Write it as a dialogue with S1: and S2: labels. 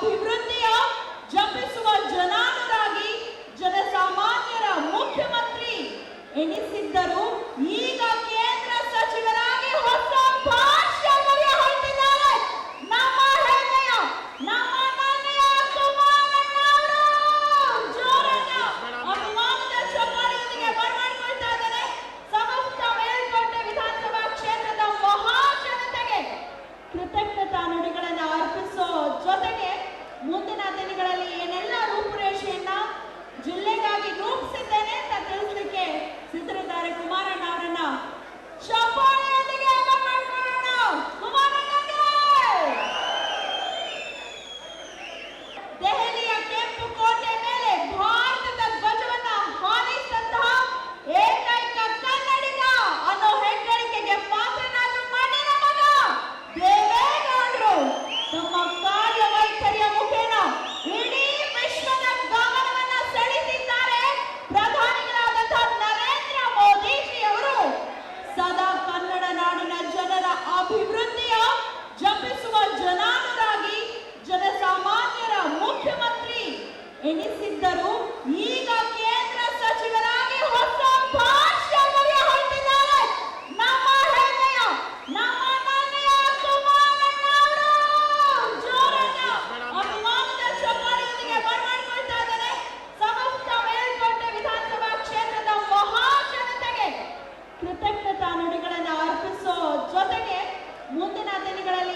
S1: అభివృద్ధి ఆఫ్ జంపిసువల్ జనాన ಅಭಿವೃದ್ಧಿಯ ಜಪಿಸುವ ಜನಾಂಗರಾಗಿ ಜನಸಾಮಾನ್ಯರ ಮುಖ್ಯಮಂತ್ರಿ ಎನಿಸಿದ್ದರು. ಈಗ ಕೇಂದ್ರ ಸಚಿವರಾಗಿ ಹೊಸ ಕೃತಜ್ಞತಾ ನುಡಿಗಳನ್ನು ಅರ್ಪಿಸೋ ಜೊತೆಗೆ ಮುಂದಿನ ದಿನಗಳಲ್ಲಿ